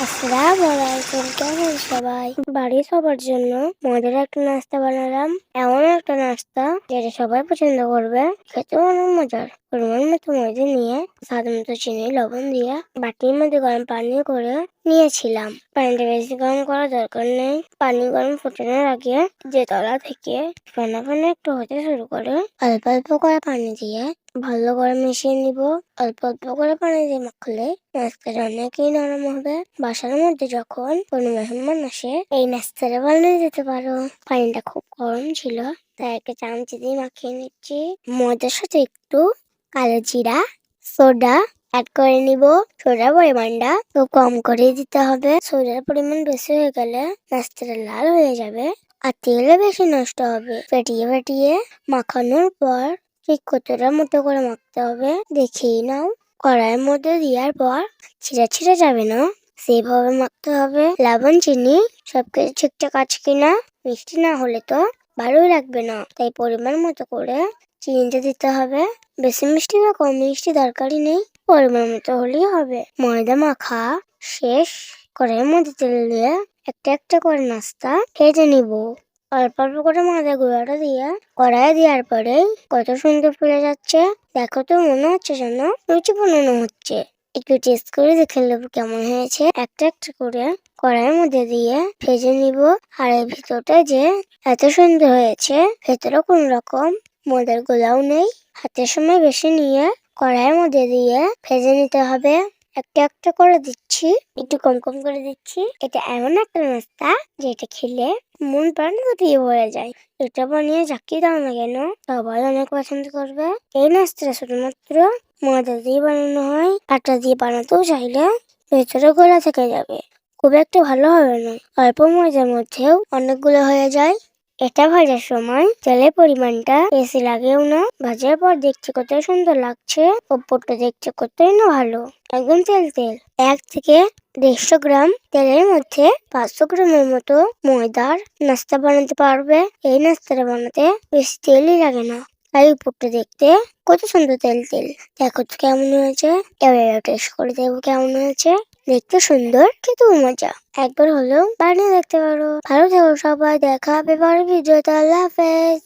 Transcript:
আসসালামু সবাই? বাড়ির সবার জন্য মজার একটা নাস্তা বানালাম। এমন একটা নাস্তা যেটা সবাই পছন্দ করবে। খেতে অনেক মজার। পরিমাণ মতো ময়দা নিয়ে, স্বাদ মতো চিনি, লবণ দিয়ে, বাটির মধ্যে গরম পানি করে নিয়েছিলাম। পানিটা বেশি গরম করার দরকার নেই। পানি গরম ফোটানোর আগে যে তলা থেকে ফেনা ফেনা একটু হতে শুরু করে, অল্প অল্প করে পানি দিয়ে ভালো করে মিশিয়ে নিব। অল্প অল্প করে পানি দিয়ে মাখলে নাস্তাটা অনেকই নরম হবে। বাসার মধ্যে যখন কোনো মেহমান আসে, এই নাস্তাটা বানিয়ে দিতে পারো। পানিটা খুব গরম ছিল, তাই একটা চামচি দিয়ে মাখিয়ে নিচ্ছি। ময়দার সাথে একটু কালো জিরা, সোডা অ্যাড করে নিব। সোডার পরিমাণটা খুব কম করে দিতে হবে। সোডার পরিমাণ বেশি হয়ে গেলে নাস্তাটা লাল হয়ে যাবে আর তেলও বেশি নষ্ট হবে। ফেটিয়ে ফেটিয়ে মাখানোর পর ঠিক কতটা মতো করে মাখতে হবে দেখেই নাও। কড়াইয়ের মধ্যে দেওয়ার পর ছিঁড়া ছিঁড়া যাবে না। সেভাবে মাখতে হবে। লবণ, চিনি সবকিছু ঠিকঠাক আছে কিনা মিষ্টি না হলে তো ভালোই লাগবে না। তাই পরিমাণ মতো করে চিনিটা দিতে হবে। বেশি মিষ্টি বা কম মিষ্টি দরকারই নেই। পরিমাণ মতো হলেই হবে। ময়দা মাখা শেষ। কড়াইয়ের মধ্যে তেল দিয়ে একটা একটা করে নাস্তা ভেজে নিব। অল্প অল্প করে ময়দা গুঁড়োটা দিয়ে কড়াই দেওয়ার পরে কত সুন্দর ফুলে যাচ্ছে। দেখো তো, মনে হচ্ছে যেন লুচি বানানো হচ্ছে। একটু টেস্ট করে দেখে নেব কেমন হয়েছে। একটা একটা করে কড়াইয়ের মধ্যে দিয়ে ভেজে নিব। আর এর ভিতরটা যে এত সুন্দর হয়েছে, ভেতরে কোন রকম ময়দার গোলাও নেই। হাতের সময় বেশি নিয়ে কড়াইয়ের মধ্যে দিয়ে ভেজে নিতে হবে। একটা একটা করে দিচ্ছি। একটু কম কম করে দিচ্ছি। এটা এমন একটা নাস্তা যেটা খেলে মন প্রাণ দিয়ে ভরে যায়। এটা বানিয়ে যাকে দাও না কেন? সবাই অনেক পছন্দ করবে। এই নাস্তাটা শুধুমাত্র ময়দা দিয়ে বানানো হয়। আটা দিয়ে বানাতেও চাইলে ভেতরে গোলা থেকে যাবে। খুব একটা ভালো হবে না। অল্প ময়দার মধ্যেও অনেকগুলো হয়ে যায়। এটা ভাজার সময় তেলের পরিমাণটা বেশি লাগেও না। ভাজার পর দেখতে কত সুন্দর লাগছে ওপরটা দেখতে কতই না ভালো। একদম তেল তেল। এক থেকে দেড়শো গ্রাম তেলের মধ্যে পাঁচশো গ্রামের মতো ময়দার নাস্তা বানাতে পারবে। এই নাস্তাটা বানাতে বেশি তেলই লাগে না। তাই উপরটা দেখতে কত সুন্দর তেল তেল। দেখো তো কেমন হয়েছে। এবার টেস্ট করে দেখব কেমন হয়েছে। দেখতে সুন্দর কিন্তু মজা। একবার হলেও বানিয়ে দেখতে পারো। ভালো থেকো সবাই, দেখা হবে পরের ভিডিওতে আল্লাহ হাফেজ।